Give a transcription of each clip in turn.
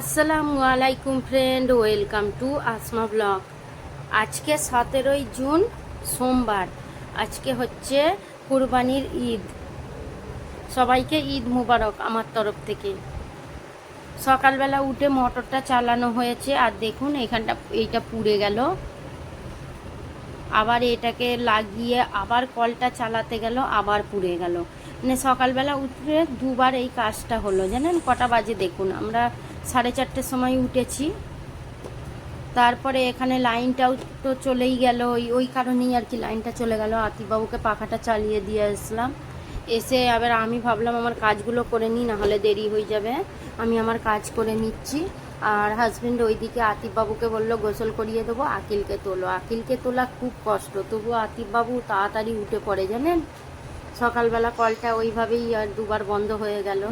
আসসালামু আলাইকুম friend welcome to Asma blog আজকে সতেরোই জুন সোমবার। আজকে হচ্ছে কুরবানির ঈদ। সবাইকে ঈদ মুবারক আমার তরফ থেকে। সকালবেলা উঠে মোটরটা চালানো হয়েছে আর দেখুন, এখানটা, এইটা পুড়ে গেল। আবার এটাকে লাগিয়ে আবার কলটা চালাতে গেল, আবার পুড়ে গেল। মানে সকালবেলা উঠে দুবার এই কাজটা হলো, জানেন? কটা বাজে দেখুন, আমরা সাড়ে চারটের সময় উঠেছি। তারপরে এখানে লাইনটাও তো চলেই গেল ওই ওই কারণেই আর কি লাইনটা চলে গেল। আতিবাবুকে পাখাটা চালিয়ে দিয়ে আসলাম। এসে আবার আমি ভাবলাম আমার কাজগুলো করে নিই নাহলে দেরি হয়ে যাবে। আমি আমার কাজ করে নিচ্ছি। আর হাজবেন্ড ওইদিকে আতিফবাবুকে বলল গোসল করিয়ে দেবো আকিলকে তোলো। আকিলকে তোলা খুব কষ্ট তবুও আতিফবাবু তাড়াতাড়ি উঠে পড়ে জানেন? সকালবেলা কলটা ওইভাবেই আর দুবার বন্ধ হয়ে গেল।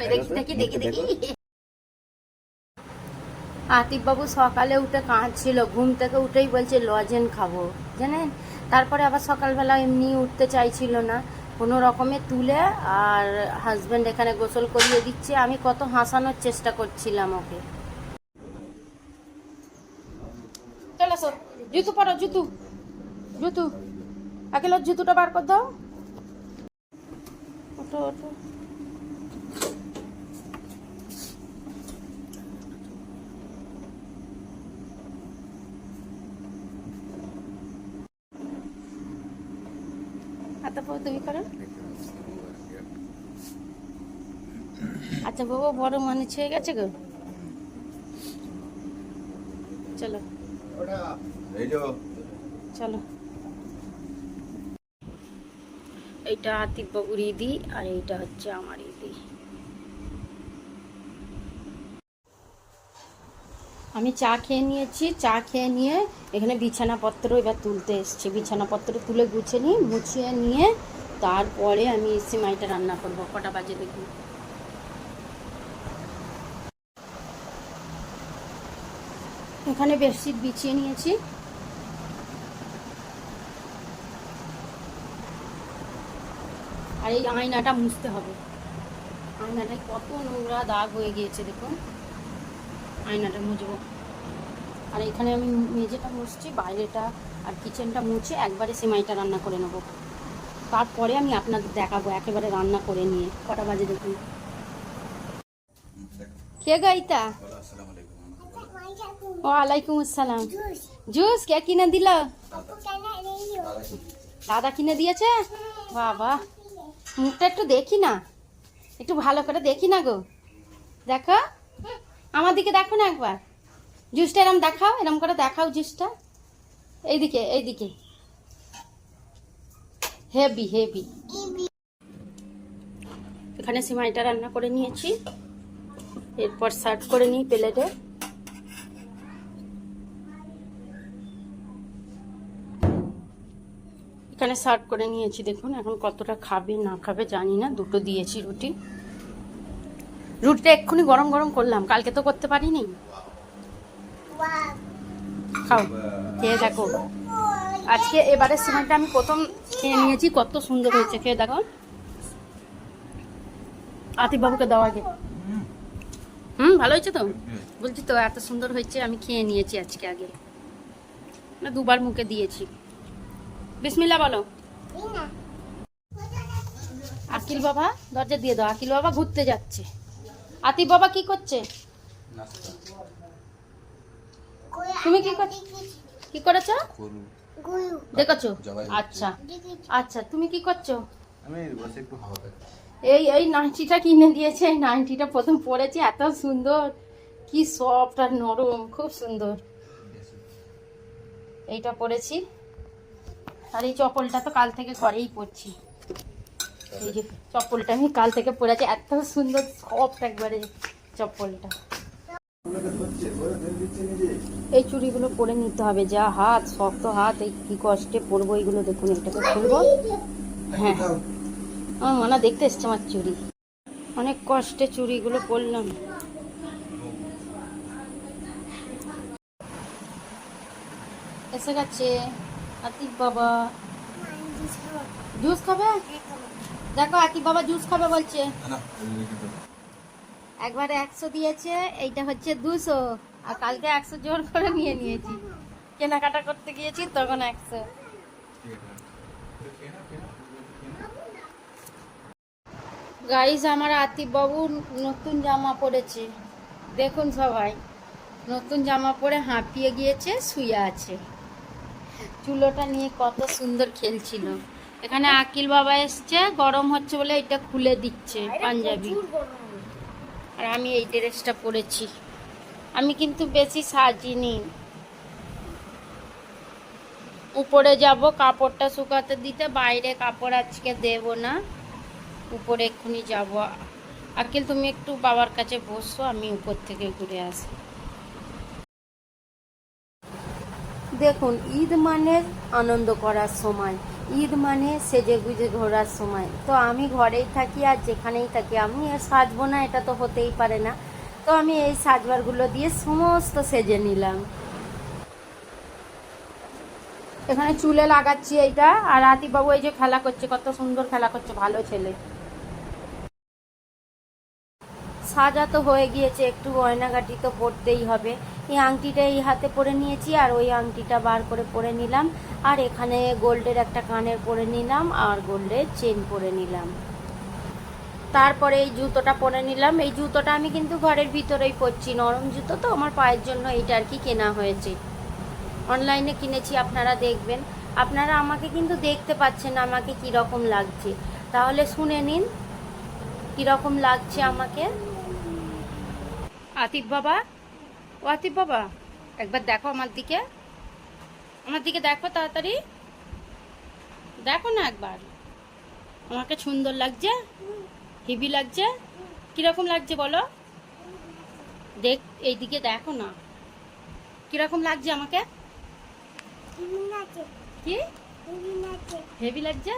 দেখি। দেখি দেখি দেখি। আতিফবাবু সকালে উঠে কাঁদছিল, ঘুম থেকে উঠেই বলছে, লজেন খাব। জানেন? তারপরে আবার সকালবেলা এমনি উঠতে চাইছিল না। কোনো রকমে তুলে আর হাজব্যান্ড এখানে গোসল করিয়ে দিচ্ছে। আমি কত হাসানোর চেষ্টা করছিলাম ওকে। চলো জুতু পরো, জুতু। জুতু। একেলো জুতুটা বার কর দাও। ওঠো ওঠো। পাও তুমি করো। আচ্ছা বাবা বড় মানুষ হয়ে গেছে গো। চলো। চলো। এইটা আতিফ বাবুর ইদি আর এইটা হচ্ছে আমার ইদি। আমি চা খেয়ে নিয়েছি, চা খেয়ে নিয়ে এখানে বিছানাপত্র এবার তুলতে এসছি। বিছানাপত্র তুলে গুছিয়ে নিই মুছিয়ে নিয়ে তারপরে আমি সিমাইটা রান্না করব। কটা বাজে দেখুন। এখানে বেডশিট বিছিয়ে নিয়েছি। আর এই আয়নাটা মুছতে হবে। আয়নাটায় কত নোংরা দাগ হয়ে গিয়েছে দেখুন। আয়নাটা মুছবো। আর এখানে আমি মেঝেটা মুছছি, বাইরেটা আর কিচেনটা মুছে একবারে সেমাইটা রান্না করে নেব। তারপরে আমি আপনাদের দেখাবো একেবারে রান্না করে নিয়ে, কটা বাজে দেখুন। কে গাইতা ওয়ালাইকুম আসসালাম। জুস কে কিনে দিল? দাদা কিনে দিয়েছে? বাবা, মুখটা একটু দেখি না। একটু ভালো করে দেখি না গো। দেখো। আমার দিকে দেখো না একবার। জুসটা এরম দেখাও, এরম করে দেখাও জুসটা এইদিকে এইদিকে। হেভি হেভি এখানে সিমাইটা রান্না করে নিয়েছি। এরপর সার্ভ করে নিই প্লেটে। এখানে সার্ভ করে নিয়েছি, দেখুন এখন কতটা খাবে, না খাবে, জানি না। দুটো দিয়েছি রুটি। রুটিটা এক্ষুনি গরম গরম করলাম। কালকে তো করতে পারিনি। খাও। খেয়ে দেখো। আজকে এবারের সময়টা আমি প্রথম খেয়ে নিয়েছি কত সুন্দর হয়েছে খেয়ে দেখো। আতিফ বাবুকে দেওয়া আগে। হুম ভালো হয়েছে তো? বলছি তো এত সুন্দর হয়েছে আমি খেয়ে নিয়েছি আজকে আগে। না দুবার মুখে দিয়েছি। বিসমিল্লা বলো। আকিল বাবা দরজা দিয়ে দাও। আকিল বাবা ঘুরতে যাচ্ছে। আতিফ বাবা কি করছে? তুমি কি করছ কি করেছ? দেখেছ? আচ্ছা। আচ্ছা তুমি কি করছ? আমি বসে একটু হাওয়া এই এই নাইটিটা কিনে দিয়েছে। এই নাইটিটা প্রথম পরেছি এত সুন্দর। কি সফট আর নরম খুব সুন্দর। এইটা পরেছি। আর এই চপলটা তো কাল থেকে ঘরেই পরছি। এই যে চপ্পলটা আমি কাল থেকে পরেছি এত সুন্দর সফট একবারে চপ্পলটা। এই চুড়িগুলো পরে নিতে হবে যা হাত শক্ত হাত এই কি কষ্টে পরবো এইগুলো দেখুন এটাকে খুলবো। হ্যাঁ। আমার মনে দেখতে এসছে আমার চুড়ি। অনেক কষ্টে চুড়িগুলো পরলাম। এসে গেছে আতিফ বাবা। জুস খাবে। দেখো আতিফ বাবা জুস খাবে বলছে। একবার একশো দিয়েছে এইটা হচ্ছে দুশো। আর কালকে একশো জোর করে নিয়ে নিয়েছি। কেনাকাটা করতে গিয়েছি তখন একশো। গাইস আমার আতিফ বাবু নতুন জামা পরেছে। দেখুন সবাই নতুন জামা পরে হাঁপিয়ে গিয়েছে শুয়ে আছে। চুলোটা নিয়ে কত সুন্দর খেলছিল। এখানে আকিল বাবা এসছে গরম হচ্ছে বলে এটা খুলে দিচ্ছে পাঞ্জাবি। আর আমি এই ড্রেসটা পরেছি। আমি কিন্তু বেশি সাজিনি। উপরে যাব কাপড়টা শুকাতে দিতে বাইরে কাপড় আজকে দেব না। উপরে এক্ষুনি যাব। আকিল তুমি একটু বাবার কাছে বসো আমি উপর থেকে ঘুরে আসি। দেখুন ঈদ মানে আনন্দ করার সময়। ঈদ মানে সেজে গুজে ঘোরার সময়। তো আমি ঘরেই থাকি আর যেখানেই থাকি, আমি আর সাজবো না, এটা তো হতেই পারে না। তো আমি এই সাজবারগুলো দিয়ে সমস্ত সেজে নিলাম। এখানে চুলে লাগাচ্ছি এইটা, আর আতিবাবু এই যে খেলা করছে, কত সুন্দর খেলা করছে, ভালো ছেলে। সাজা তো হয়ে গিয়েছে, একটু গয়নাগাটি তো পরতেই হবে। এই আংটিটা এই হাতে পরে নিয়েছি আর ওই আংটিটা বার করে পরে নিলাম। আর এখানে গোল্ডের একটা কানের পরে নিলাম আর গোল্ডের চেন পরে নিলাম। তারপরে এই জুতোটা পরে নিলাম। এই জুতোটা আমি কিন্তু ঘরের ভিতরেই পরছি। নরম জুতো তো আমার পায়ের জন্য এইটা আর কি কেনা হয়েছে। অনলাইনে কিনেছি, আপনারা দেখবেন। আপনারা আমাকে কিন্তু দেখতে পাচ্ছেন আমাকে কীরকম লাগছে। তাহলে শুনে নিন কীরকম লাগছে আমাকে। আতিফ বাবা ও আতিফ বাবা, একবার দেখো আমার দিকে। আমার দিকে দেখো তাড়াতাড়ি। দেখো না একবার। আমাকে সুন্দর লাগছে, হেভি লাগছে। কীরকম লাগছে বলো? দেখ, এইদিকে দেখো না। কীরকম লাগছে আমাকে? কি? হেভি লাগছে?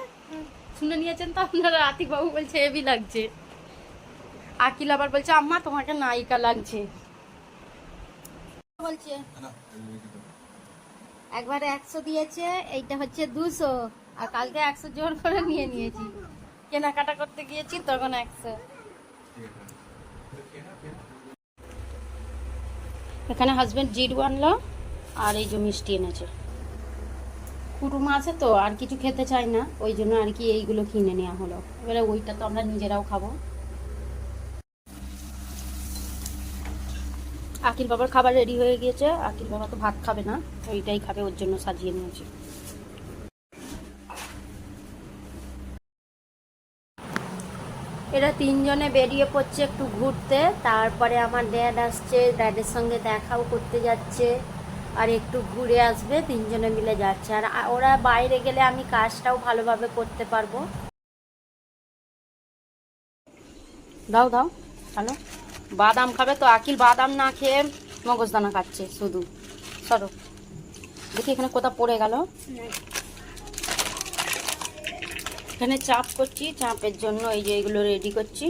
শুনে নিয়েছেন তো আপনারা? আতিক বাবু বলছে হেভি লাগছে। আকিল আবার বলছে, আম্মা, তোমাকে নায়িকা লাগছে। বলছে। একবার একশো দিয়েছে এইটা হচ্ছে দুশো। আর কালকে একশো জোর করে নিয়ে নিয়েছি। কেনাকাটা করতে গিয়েছি তখন একশো। এখানে হাজবেন্ড জিরু আনলো আর এই যে মিষ্টি এনেছে। কুটুম আছে তো আর কিছু খেতে চাই না ওই জন্য আর কি এইগুলো কিনে নেওয়া হলো। এবারে ওইটা তো আমরা নিজেরাও খাব। আকিল বাবার খাবার রেডি হয়ে গিয়েছে। আকিল বাবা তো ভাত খাবে না ওইটাই খাবে, ওর জন্য সাজিয়ে নিয়েছি। এরা তিনজনে বেরিয়ে পড়ছে একটু ঘুরতে, তারপরে আমার ড্যাড আসছে ড্যাডের সঙ্গে দেখাও করতে যাচ্ছে, আর একটু ঘুরে আসবে, তিনজনে মিলে যাচ্ছে। আর ওরা বাইরে গেলে আমি কাজটাও ভালোভাবে করতে পারব। দাও দাও হ্যালো বাদাম খাবে তো আকিল বাদাম না খেয়ে মগজদানা খাচ্ছে শুধু। সরো। দেখি এখানে কোথা পড়ে গেল। এখানে চাপ করছি, চাপের জন্য এই যে এগুলো রেডি করছি।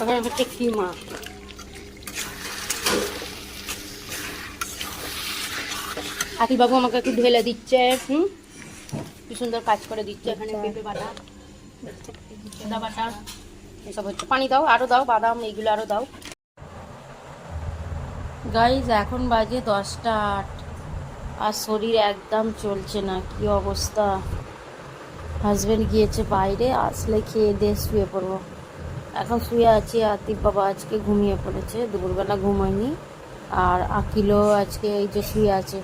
এখানে হচ্ছে কিমা। আকিল বাবু আমাকে একটু ঢেলে দিচ্ছে, হুম? কি সুন্দর কাজ করে দিচ্ছে এখানে পেঁপে বাটা। বাটা। এসব হচ্ছে। পানি দাও, আরও দাও, বাদাম এইগুলো আরও দাও। গাইজ এখন বাজে দশটা আট। আর শরীর একদম চলছে না, কি অবস্থা? হাজবেন্ড গিয়েছে বাইরে, আসলে খেয়ে দিয়ে শুয়ে পড়ব। এখন শুয়ে আছি, আতিফ বাবা আজকে ঘুমিয়ে পড়েছে, দুপুরবেলা ঘুমায়নি। আর আকিলও আজকে এই যে শুয়ে আছে।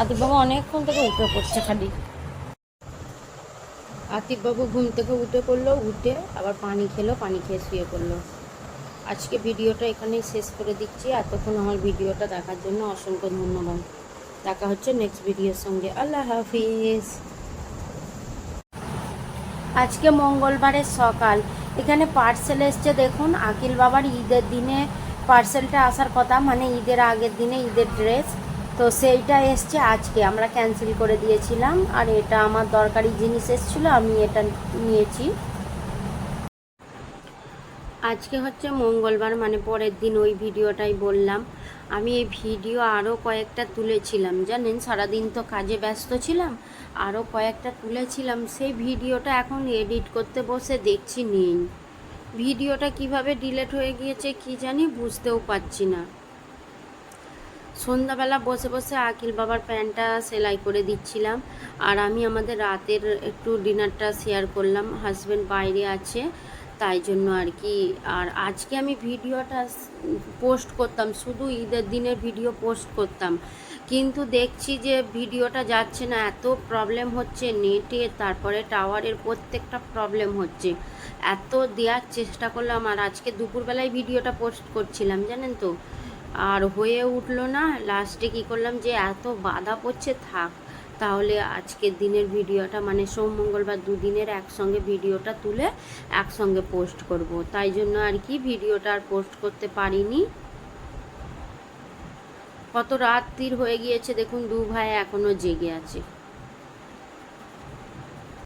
আতিফ বাবা অনেকক্ষণ থেকে উঠে পড়ছে খালি। আতিফ বাবু ঘুম থেকে উঠে পড়ল, উঠে আবার পানি খেলো, পানি খেয়ে শুয়ে পড়ল। আজকে ভিডিওটা এখানেই শেষ করে দিচ্ছি। এতক্ষণ আমার ভিডিওটা দেখার জন্য অসংখ্য ধন্যবাদ। দেখা হচ্ছে নেক্সট ভিডিওর সঙ্গে। আল্লাহ হাফিজ। আজকে মঙ্গলবারের সকাল। এখানে পার্সেল এসছে, দেখুন। আকিল বাবার ঈদের দিনে পার্সেলটা আসার কথা মানে ঈদের আগের দিনে ঈদের ড্রেস তো সেইটা এসছে আজকে। আমরা ক্যান্সেল করে দিয়েছিলাম আর এটা আমার দরকারি জিনিস এসেছিল, আমি এটা নিয়েছি। আজকে হচ্ছে মঙ্গলবার মানে পরের দিন ওই ভিডিওটাই বললাম। আমি এই ভিডিও আরও কয়েকটা তুলেছিলাম, জানেন? সারাদিন তো কাজে ব্যস্ত ছিলাম আরও কয়েকটা তুলেছিলাম। সেই ভিডিওটা এখন এডিট করতে বসে দেখছি নেই ভিডিওটা কীভাবে ডিলেট হয়ে গিয়েছে কি জানি বুঝতেও পারছি না। সন্ধ্যাবেলা বসে বসে আকিল বাবার প্যান্টটা সেলাই করে দিচ্ছিলাম। আর আমি আমাদের রাতের একটু ডিনারটা শেয়ার করলাম। হাজব্যান্ড বাইরে আছে, তাই জন্য আর কি। আর আজকে আমি ভিডিওটা পোস্ট করতাম। শুধু ঈদের দিনের ভিডিও পোস্ট করতাম। কিন্তু দেখছি যে ভিডিওটা যাচ্ছে না। এত প্রবলেম হচ্ছে নেটে, তারপরে টাওয়ারের প্রত্যেকটা প্রবলেম হচ্ছে। এত দেওয়ার চেষ্টা করলাম। আর আজকে দুপুরবেলায় ভিডিওটা পোস্ট করছিলাম, জানেন তো? আর হয়ে উঠল না। লাস্টে কি করলাম যে, এত বাধা পড়ছে, থাক। তাহলে আজকের দিনের ভিডিওটা মানে সোম মঙ্গলবার দুদিনের একসঙ্গে ভিডিওটা তুলে একসঙ্গে পোস্ট করব। তাই জন্য আর কি ভিডিওটা আর পোস্ট করতে পারিনি। কত রাত্রির হয়ে গিয়েছে, দেখুন, দু ভাই এখনও জেগে আছে।